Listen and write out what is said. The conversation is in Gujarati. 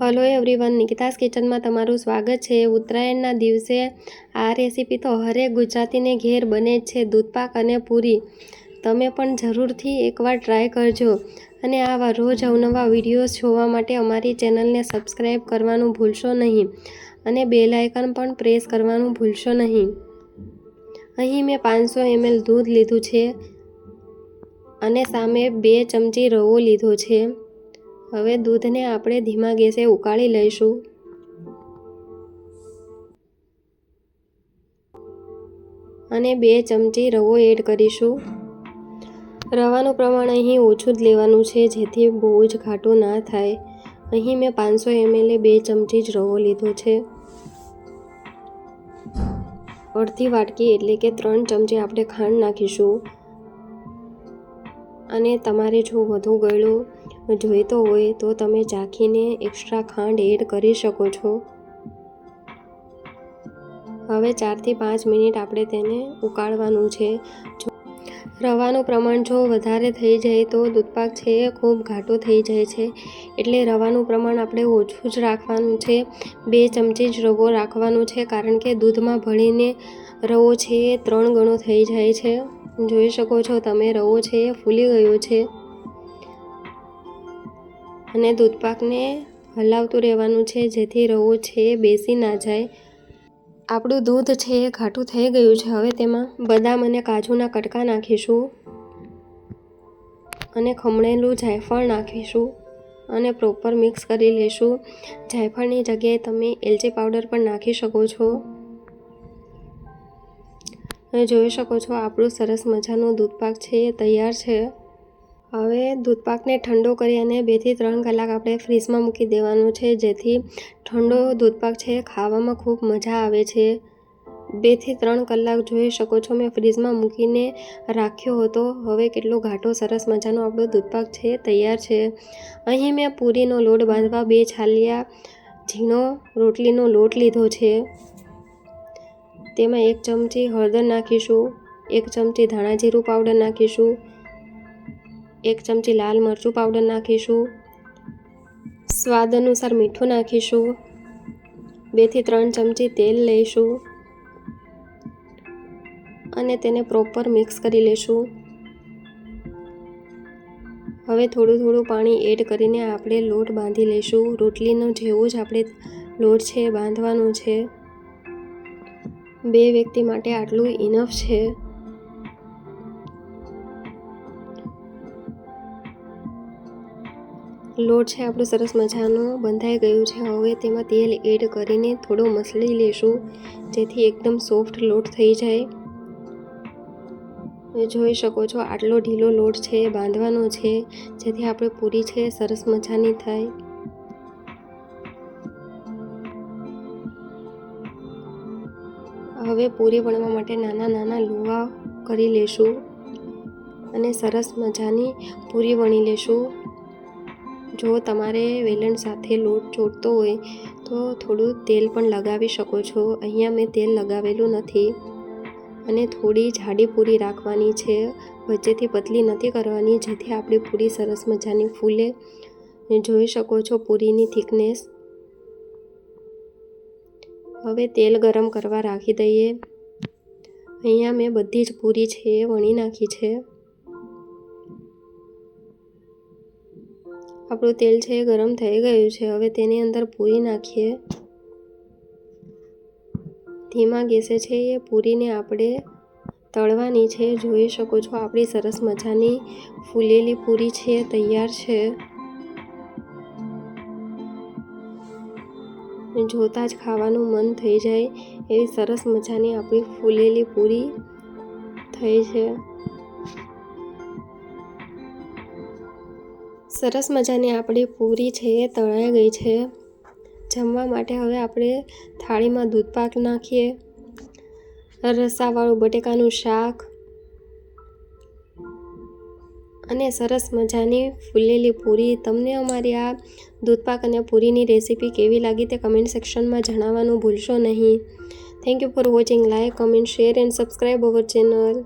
હલો એવરીવન નિકિતાસ કિચનમાં તમારું સ્વાગત છે. ઉત્તરાયણના દિવસે આ રેસીપી તો હરેક ગુજરાતીને ઘેર બને જ છે, દૂધપાક અને પૂરી. તમે પણ જરૂરથી એકવાર ટ્રાય કરજો. અને આવા રોજ અવનવા વિડીયોઝ જોવા માટે અમારી ચેનલને સબસ્ક્રાઈબ કરવાનું ભૂલશો નહીં. અને બેલ આઇકન પણ પ્રેસ કરવાનું ભૂલશો નહીં. અહીં મેં પાંચસો એમએલ દૂધ લીધું છે અને સામે બે ચમચી રવો લીધો છે. હવે દૂધને આપણે ધીમા ગેસે ઉકાળી લઈશું. અને બે ચમચી રવો એડ કરીશું. રવાનું પ્રમાણ અહીં ઓછું જ લેવાનું છે, જેથી બહુ જ ઘાટું ના થાય. અહીં મેં પાંચસો એમએલે બે ચમચી જ રવો લીધો છે. અડધી વાટકી એટલે કે ત્રણ ચમચી આપણે ખાંડ નાખીશું. અને તમારે જો વધુ ગળ્યું જોઈતો હોય તો તમે ચાખીને એક્સ્ટ્રા ખાંડ એડ કરી શકો છો. હવે ચારથી પાંચ મિનિટ આપણે તેને ઉકાળવાનું છે. રવાનું પ્રમાણ જો વધારે થઈ જાય તો દૂધપાક છે એ ખૂબ ઘાટો થઈ જાય છે. એટલે રવાનું પ્રમાણ આપણે ઓછું જ રાખવાનું છે. બે ચમચી જ રવો રાખવાનું છે કારણ કે દૂધમાં ભળીને રવો છે એ ત્રણ ગણો થઈ જાય છે. જોઈ શકો છો તમે રવો છે એ ફૂલી ગયો છે. અને દૂધપાકને હલાવતું રહેવાનું છે, જેથી રવો છે બેસી ના જાય. આપણું દૂધ છે એ ઘાટું થઈ ગયું છે. હવે તેમાં બદામ અને કાજુના કટકા નાખીશું અને ખમણેલું જાયફળ નાખીશું અને પ્રોપર મિક્સ કરી લઈશું જાયફળની જગ્યાએ તમે એલચી પાવડર પણ નાખી શકો છો. અને જોઈ શકો છો, આપણું સરસ મજાનું દૂધપાક છે એ તૈયાર છે. હવે દૂધપાકને ઠંડો કરી અને બેથી ત્રણ કલાક આપણે ફ્રીજમાં મૂકી દેવાનું છે, જેથી ઠંડો દૂધપાક છે ખાવામાં ખૂબ મજા આવે છે. બેથી ત્રણ કલાક જોઈ શકો છો, મેં ફ્રીજમાં મૂકીને રાખ્યો હતો. હવે કેટલો ઘાટો સરસ મજાનો આપણો દૂધપાક છે, તૈયાર છે. અહીં મેં પૂરીનો લોટ બાંધવા બે છાલિયા ઝીણો રોટલીનો લોટ લીધો છે. તેમાં એક ચમચી હળદર નાખીશું, એક ચમચી ધાણા જીરું પાવડર નાખીશું એક ચમચી લાલ મરચું પાવડર નાખીશું. સ્વાદ અનુસાર મીઠું નાખીશું. બેથી ત્રણ ચમચી તેલ લઈશું. અને તેને પ્રોપર મિક્સ કરી લઈશું હવે થોડું થોડું પાણી એડ કરીને આપણે લોટ બાંધી લઈશું. રોટલીનો જેવું જ આપણે લોટ છે, બાંધવાનું છે. બે વ્યક્તિ માટે આટલું ઇનફ છે. લોટ છે, આપણો સરસ મજાનો બંધાઈ ગયું છે. હવે તેમાં તેલ એડ કરીને થોડો મસળી લેશું, જેથી એકદમ સોફ્ટ લોટ થઈ જાય. જોઈ શકો છો, આટલો ઢીલો લોટ છે, બાંધવાનો છે, જેથી આપણે પૂરી છે, સરસ મજાની થાય. હવે પૂરી વણવા માટે નાના નાના લુવા કરી લેશું અને સરસ મજાની પૂરી વણી લેશું. જો તમારે વેલણ સાથે લોટ ચોટતો હોય, તો થોડું તેલ પણ લગાવી શકો છો. અહીંયા મેં તેલ લગાવેલું નથી અને થોડી જાડી પૂરી રાખવાની છે. વચ્ચેથી પતલી નથી કરવાની, જેથી આપણી પૂરી સરસ મજાની ફૂલે. જોઈ શકો છો પૂરીની થિકનેસ. હવે તેલ ગરમ કરવા રાખી દઈએ. અહીંયા મેં બધી જ પૂરી છે એ વણી નાખી છે. આપણું તેલ છે એ ગરમ થઈ ગયું છે. હવે તેની અંદર પૂરી નાખીએ. ધીમા ગેસે છે એ પૂરીને આપણે તળવાની છે. જોઈ શકો છો, આપણી સરસ મજાની ફૂલેલી પૂરી છે, તૈયાર છે. જોતાં જ ખાવાનું મન થઈ જાય એવી સરસ મજાની આપણી ફૂલેલી પૂરી થઈ છે. સરસ મજાની આપણી પૂરી છે એ તળાઈ ગઈ છે. જમવા માટે હવે આપણે થાળીમાં દૂધપાક નાખીએ. રસાવાળું બટેકાનું શાક અને સરસ મજાની ફૂલેલી પૂરી. તમને અમારી આ દૂધપાક અને પૂરીની રેસીપી કેવી લાગી તે કમેન્ટ સેક્શનમાં જણાવવાનું ભૂલશો નહીં. Thank you for watching like comment share and subscribe our channel